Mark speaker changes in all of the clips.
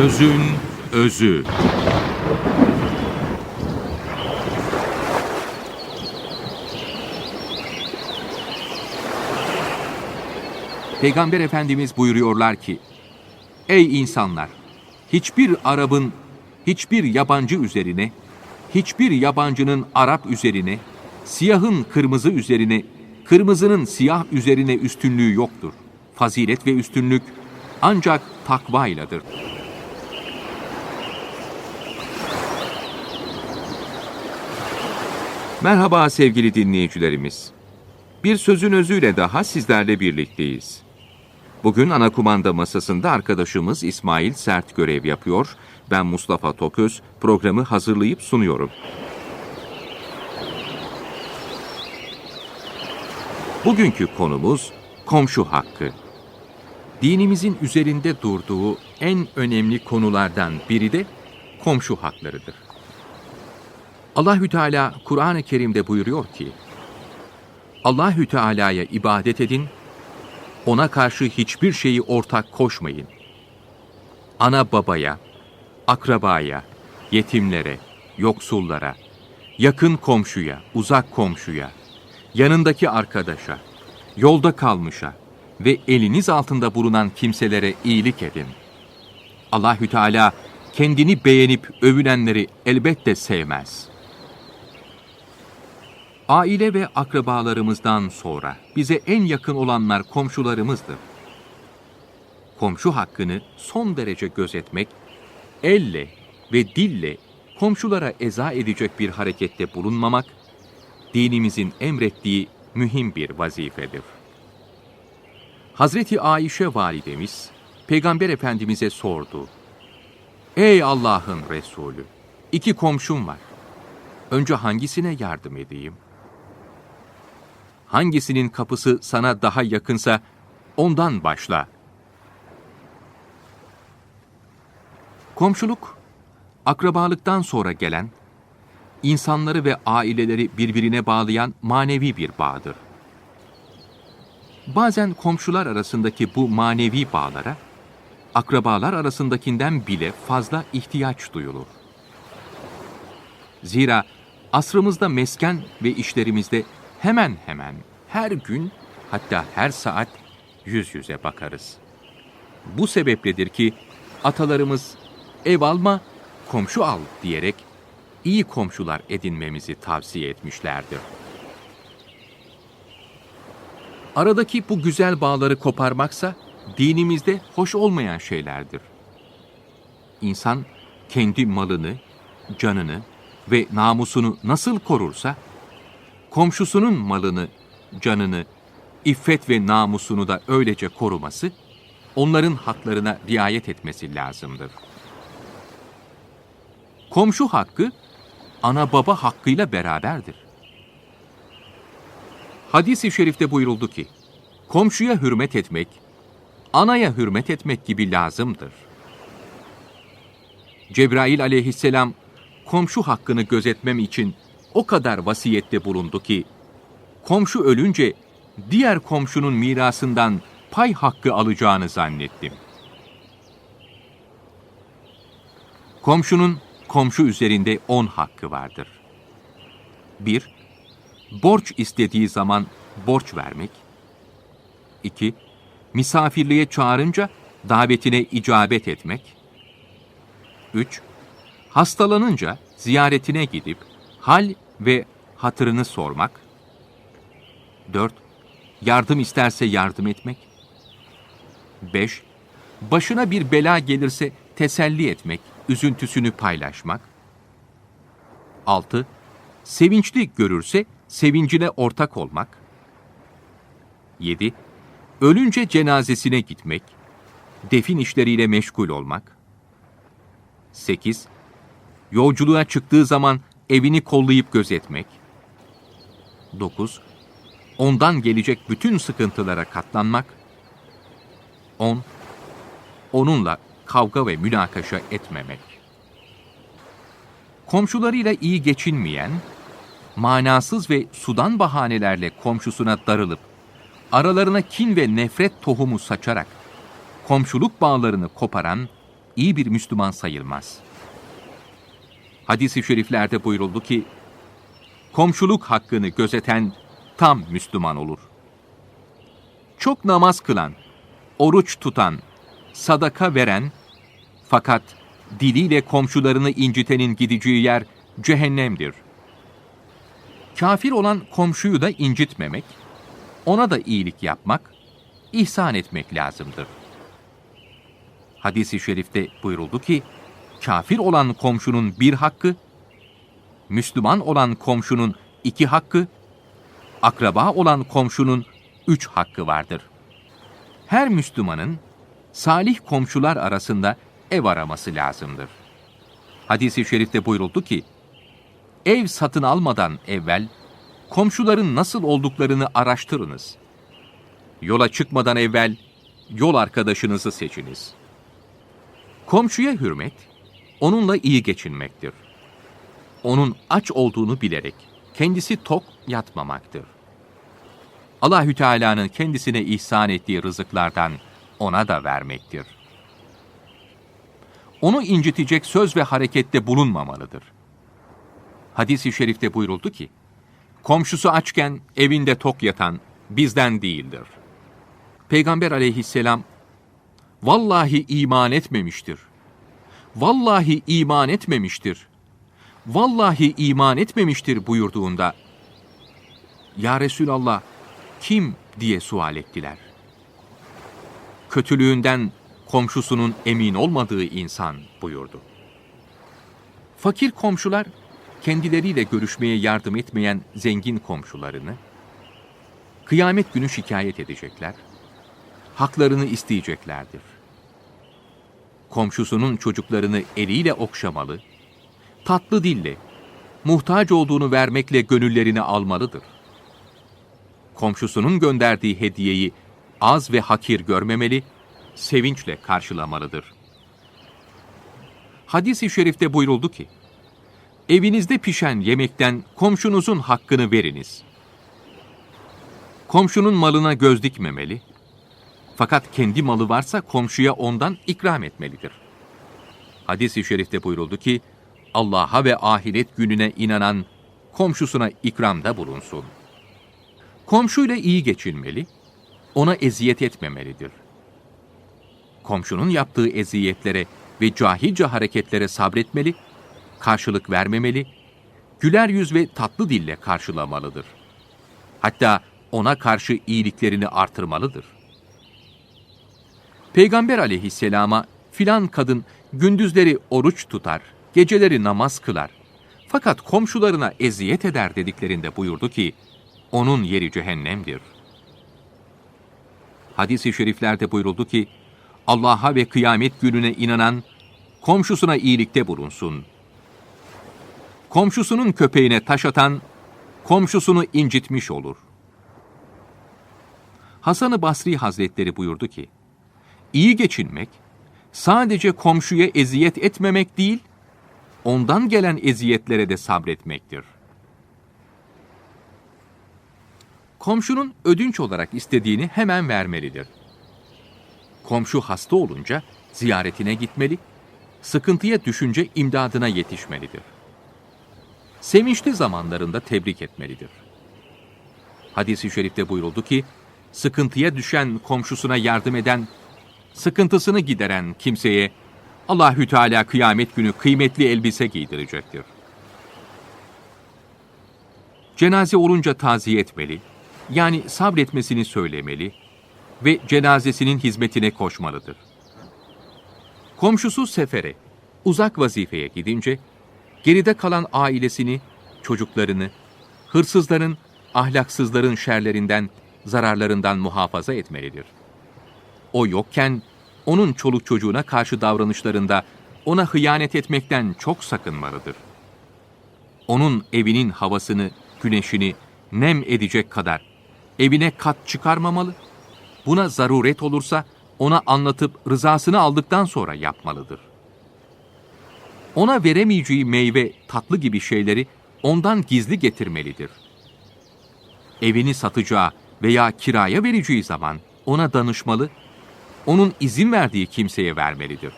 Speaker 1: Sözün özü. Peygamber Efendimiz buyuruyorlar ki, Ey insanlar! Hiçbir Arap'ın hiçbir yabancı üzerine, hiçbir yabancının Arap üzerine, siyahın kırmızı üzerine, kırmızının siyah üzerine üstünlüğü yoktur. Fazilet ve üstünlük ancak takva Merhaba sevgili dinleyicilerimiz. Bir sözün özüyle daha sizlerle birlikteyiz. Bugün ana kumanda masasında arkadaşımız İsmail Sert görev yapıyor. Ben Mustafa Toköz programı hazırlayıp sunuyorum. Bugünkü konumuz komşu hakkı. Dinimizin üzerinde durduğu en önemli konulardan biri de komşu haklarıdır. Allahü Teala Kur'an-ı Kerim'de buyuruyor ki: Allahü Teala'ya ibadet edin, ona karşı hiçbir şeyi ortak koşmayın. Ana babaya, akrabaya, yetimlere, yoksullara, yakın komşuya, uzak komşuya, yanındaki arkadaşa, yolda kalmışa ve eliniz altında bulunan kimselere iyilik edin. Allahü Teala kendini beğenip övünenleri elbette sevmez. Aile ve akrabalarımızdan sonra bize en yakın olanlar komşularımızdır. Komşu hakkını son derece gözetmek, elle ve dille komşulara eza edecek bir harekette bulunmamak, dinimizin emrettiği mühim bir vazifedir. Hazreti Ayşe validemiz, Peygamber Efendimiz'e sordu. Ey Allah'ın Resulü, iki komşum var. Önce hangisine yardım edeyim?'' Hangisinin kapısı sana daha yakınsa ondan başla. Komşuluk, akrabalıktan sonra gelen, insanları ve aileleri birbirine bağlayan manevi bir bağdır. Bazen komşular arasındaki bu manevi bağlara, akrabalar arasındakinden bile fazla ihtiyaç duyulur. Zira asrımızda mesken ve işlerimizde hemen hemen her gün hatta her saat yüz yüze bakarız. Bu sebepledir ki atalarımız ev alma, komşu al diyerek iyi komşular edinmemizi tavsiye etmişlerdir. Aradaki bu güzel bağları koparmaksa dinimizde hoş olmayan şeylerdir. İnsan kendi malını, canını ve namusunu nasıl korursa komşusunun malını, canını, iffet ve namusunu da öylece koruması, onların haklarına riayet etmesi lazımdır. Komşu hakkı, ana baba hakkıyla beraberdir. Hadis-i şerifte buyuruldu ki, komşuya hürmet etmek, anaya hürmet etmek gibi lazımdır. Cebrail aleyhisselam, komşu hakkını gözetmem için o kadar vasiyette bulundu ki, komşu ölünce diğer komşunun mirasından pay hakkı alacağını zannettim. Komşunun komşu üzerinde on hakkı vardır. 1. Borç istediği zaman borç vermek. 2. Misafirliğe çağırınca davetine icabet etmek. 3. Hastalanınca ziyaretine gidip hal ve hatırını sormak. 4. Yardım isterse yardım etmek. 5. Başına bir bela gelirse teselli etmek, üzüntüsünü paylaşmak. 6. Sevinçli görürse sevincine ortak olmak. 7. Ölünce cenazesine gitmek, defin işleriyle meşgul olmak. 8. Yolculuğa çıktığı zaman evini kollayıp gözetmek. 9. Ondan gelecek bütün sıkıntılara katlanmak. 10. Onunla kavga ve münakaşa etmemek. Komşularıyla iyi geçinmeyen, manasız ve sudan bahanelerle komşusuna darılıp, aralarına kin ve nefret tohumu saçarak, komşuluk bağlarını koparan, iyi bir Müslüman sayılmaz. Hadis-i şeriflerde buyuruldu ki, komşuluk hakkını gözeten tam Müslüman olur. Çok namaz kılan, oruç tutan, sadaka veren, fakat diliyle komşularını incitenin gideceği yer cehennemdir. Kafir olan komşuyu da incitmemek, ona da iyilik yapmak, ihsan etmek lazımdır. Hadis-i şerifte buyuruldu ki, kafir olan komşunun bir hakkı, Müslüman olan komşunun iki hakkı, akraba olan komşunun üç hakkı vardır. Her Müslümanın salih komşular arasında ev araması lazımdır. Hadis-i şerifte buyuruldu ki, ev satın almadan evvel komşuların nasıl olduklarını araştırınız. Yola çıkmadan evvel yol arkadaşınızı seçiniz. Komşuya hürmet, onunla iyi geçinmektir. Onun aç olduğunu bilerek kendisi tok yatmamaktır. Allahü Teala'nın kendisine ihsan ettiği rızıklardan ona da vermektir. Onu incitecek söz ve harekette bulunmamalıdır. Hadis-i şerifte buyuruldu ki, komşusu açken evinde tok yatan bizden değildir. Peygamber aleyhisselam, vallahi iman etmemiştir. Vallahi iman etmemiştir. Vallahi iman etmemiştir buyurduğunda, Ya Resulallah, kim diye sual ettiler. Kötülüğünden komşusunun emin olmadığı insan buyurdu. Fakir komşular kendileriyle görüşmeye yardım etmeyen zengin komşularını kıyamet günü şikayet edecekler. Haklarını isteyeceklerdir. Komşusunun çocuklarını eliyle okşamalı, tatlı dille, muhtaç olduğunu vermekle gönüllerini almalıdır. Komşusunun gönderdiği hediyeyi az ve hakir görmemeli, sevinçle karşılamalıdır. Hadis-i şerifte buyuruldu ki, Evinizde pişen yemekten komşunuzun hakkını veriniz. Komşunun malına göz dikmemeli, fakat kendi malı varsa komşuya ondan ikram etmelidir. Hadis-i şerifte buyuruldu ki, Allah'a ve ahiret gününe inanan komşusuna ikramda bulunsun. Komşuyla iyi geçinmeli, ona eziyet etmemelidir. Komşunun yaptığı eziyetlere ve cahilce hareketlere sabretmeli, karşılık vermemeli, güler yüz ve tatlı dille karşılamalıdır. Hatta ona karşı iyiliklerini artırmalıdır. Peygamber aleyhisselama filan kadın gündüzleri oruç tutar, geceleri namaz kılar. Fakat komşularına eziyet eder dediklerinde buyurdu ki, onun yeri cehennemdir. Hadis-i şeriflerde buyuruldu ki, Allah'a ve kıyamet gününe inanan, komşusuna iyilikte bulunsun. Komşusunun köpeğine taş atan, komşusunu incitmiş olur. Hasan-ı Basri Hazretleri buyurdu ki, iyi geçinmek, sadece komşuya eziyet etmemek değil, ondan gelen eziyetlere de sabretmektir. Komşunun ödünç olarak istediğini hemen vermelidir. Komşu hasta olunca ziyaretine gitmeli, sıkıntıya düşünce imdadına yetişmelidir. Sevinçli zamanlarında tebrik etmelidir. Hadis-i şerifte buyuruldu ki, sıkıntıya düşen komşusuna yardım eden, sıkıntısını gideren kimseye Allahü Teala kıyamet günü kıymetli elbise giydirecektir. Cenaze olunca taziye etmeli, yani sabretmesini söylemeli ve cenazesinin hizmetine koşmalıdır. Komşusu sefere, uzak vazifeye gidince, geride kalan ailesini, çocuklarını, hırsızların, ahlaksızların şerlerinden, zararlarından muhafaza etmelidir. O yokken, onun çoluk çocuğuna karşı davranışlarında ona hıyanet etmekten çok sakınmalıdır. Onun evinin havasını, güneşini nem edecek kadar evine kat çıkarmamalı, buna zaruret olursa ona anlatıp rızasını aldıktan sonra yapmalıdır. Ona veremeyeceği meyve, tatlı gibi şeyleri ondan gizli getirmelidir. Evini satacağı veya kiraya vereceği zaman ona danışmalı, onun izin verdiği kimseye vermelidir.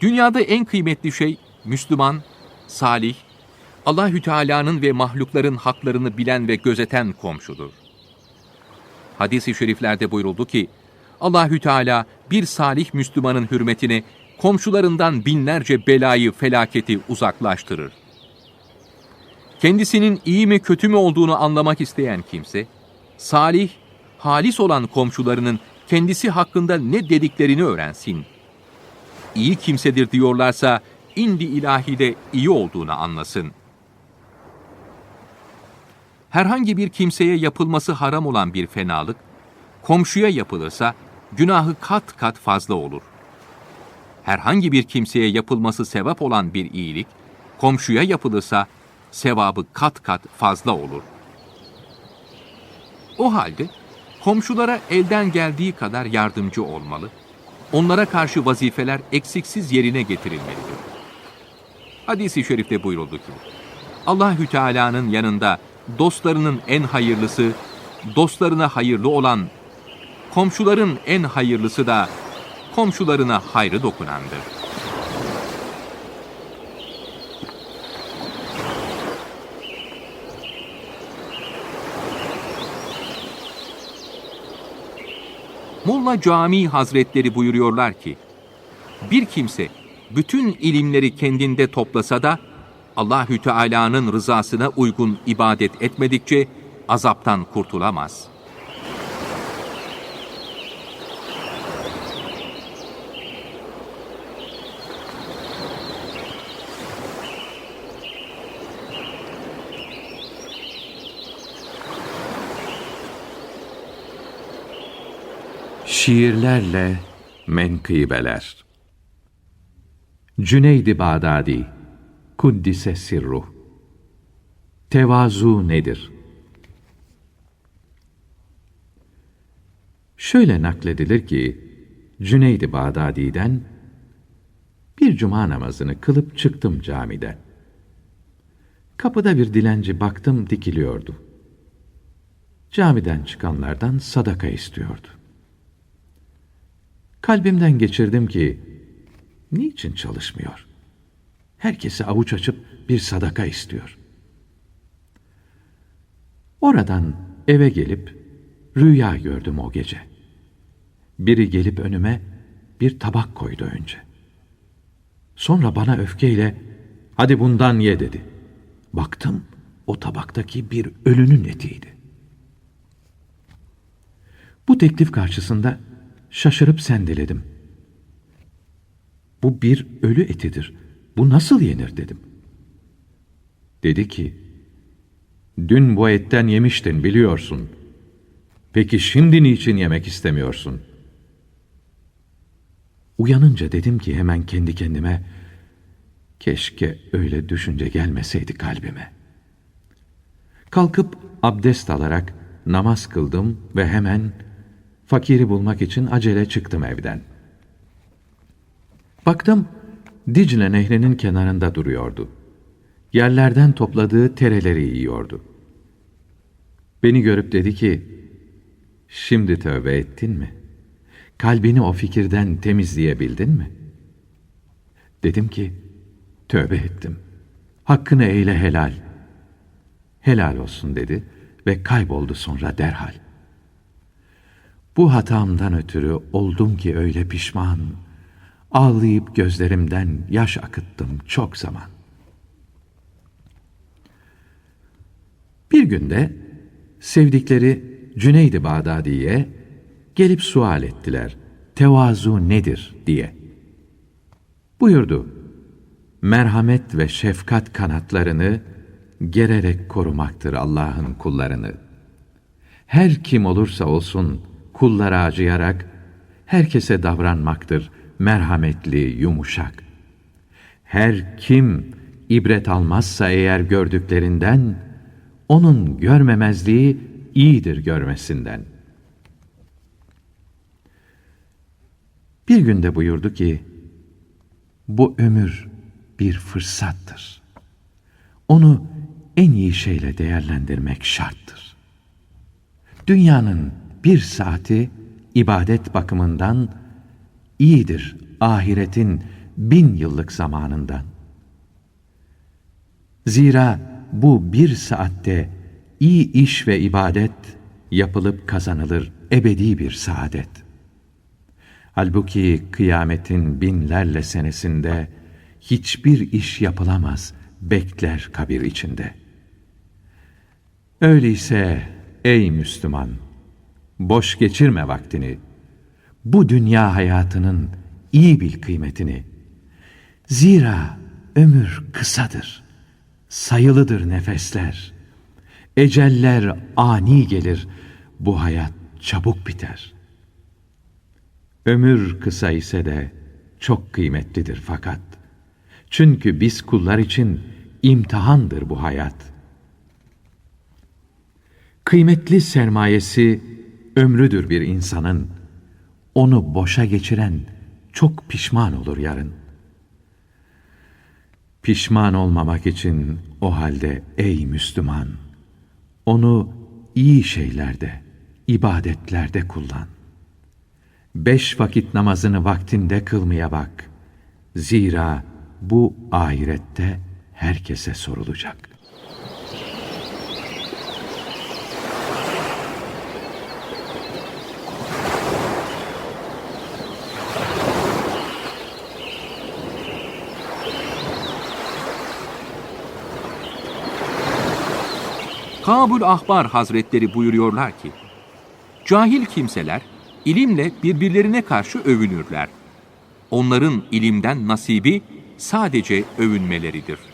Speaker 1: Dünyada en kıymetli şey Müslüman, salih, Allahü Teala'nın ve mahlukların haklarını bilen ve gözeten komşudur. Hadis-i şeriflerde buyuruldu ki, Allahü Teala bir salih Müslümanın hürmetine komşularından binlerce belayı, felaketi uzaklaştırır. Kendisinin iyi mi kötü mü olduğunu anlamak isteyen kimse, salih, halis olan komşularının kendisi hakkında ne dediklerini öğrensin. İyi kimsedir diyorlarsa, indi ilahide iyi olduğunu anlasın. Herhangi bir kimseye yapılması haram olan bir fenalık, komşuya yapılırsa günahı kat kat fazla olur. Herhangi bir kimseye yapılması sevap olan bir iyilik, komşuya yapılırsa sevabı kat kat fazla olur. O halde komşulara elden geldiği kadar yardımcı olmalı, onlara karşı vazifeler eksiksiz yerine getirilmelidir. Hadis-i şerifte buyuruldu ki, Allahü Teala'nın yanında dostlarının en hayırlısı, dostlarına hayırlı olan, komşuların en hayırlısı da komşularına hayrı dokunandır. Molla Camii Hazretleri buyuruyorlar ki, bir kimse bütün ilimleri kendinde toplasa da Allahü Teala'nın rızasına uygun ibadet etmedikçe azaptan kurtulamaz.
Speaker 2: Şiirlerle menkıbeler Cüneyd-i Bağdadi Kuddise Sirruh Tevazu nedir? Şöyle nakledilir ki, Cüneyd-i Bağdadi'den bir cuma namazını kılıp çıktım camiden. Kapıda bir dilenci baktım dikiliyordu. Camiden çıkanlardan sadaka istiyordu. Kalbimden geçirdim ki, niçin çalışmıyor? Herkese avuç açıp bir sadaka istiyor. Oradan eve gelip rüya gördüm o gece. Biri gelip önüme bir tabak koydu önce. Sonra bana öfkeyle, hadi bundan ye dedi. Baktım, o tabaktaki bir ölünün etiydi. Bu teklif karşısında Şaşırıp sendeledim. Bu bir ölü etidir. Bu nasıl yenir dedim. Dedi ki, dün bu etten yemiştin biliyorsun. Peki şimdi niçin yemek istemiyorsun? Uyanınca dedim ki hemen kendi kendime, keşke öyle düşünce gelmeseydi kalbime. Kalkıp abdest alarak namaz kıldım ve hemen fakiri bulmak için acele çıktım evden. Baktım, Dicle nehrinin kenarında duruyordu. Yerlerden topladığı tereleri yiyordu. Beni görüp dedi ki, şimdi tövbe ettin mi? Kalbini o fikirden temizleyebildin mi? Dedim ki, tövbe ettim. Hakkını eyle helal. Helal olsun dedi ve kayboldu sonra derhal. Bu hatamdan ötürü oldum ki öyle pişman. Ağlayıp gözlerimden yaş akıttım çok zaman. Bir günde sevdikleri Cüneyd-i Bağdadi'ye gelip sual ettiler. Tevazu nedir diye. Buyurdu. Merhamet ve şefkat kanatlarını gererek korumaktır Allah'ın kullarını. Her kim olursa olsun kullara acıyarak herkese davranmaktır merhametli, yumuşak. Her kim ibret almazsa eğer gördüklerinden, onun görmemezliği iyidir görmesinden. Bir günde buyurdu ki, bu ömür bir fırsattır. Onu en iyi şeyle değerlendirmek şarttır. Dünyanın bir saati ibadet bakımından iyidir ahiretin bin yıllık zamanından. Zira bu bir saatte iyi iş ve ibadet yapılıp kazanılır ebedi bir saadet. Halbuki kıyametin binlerle senesinde hiçbir iş yapılamaz, bekler kabir içinde. Öyleyse ey Müslüman, boş geçirme vaktini. Bu dünya hayatının iyi bil kıymetini. Zira ömür kısadır, sayılıdır nefesler. Eceller ani gelir, bu hayat çabuk biter. Ömür kısa ise de çok kıymetlidir fakat. Çünkü biz kullar için imtihandır bu hayat. Kıymetli sermayesi ömrüdür bir insanın. Onu boşa geçiren çok pişman olur yarın. Pişman olmamak için o halde ey Müslüman, onu iyi şeylerde, ibadetlerde kullan. Beş vakit namazını vaktinde kılmaya bak. Zira bu ahirette herkese sorulacak.
Speaker 1: Kabul Ahbar Hazretleri buyuruyorlar ki, Cahil kimseler ilimle birbirlerine karşı övünürler. Onların ilimden nasibi sadece övünmeleridir.''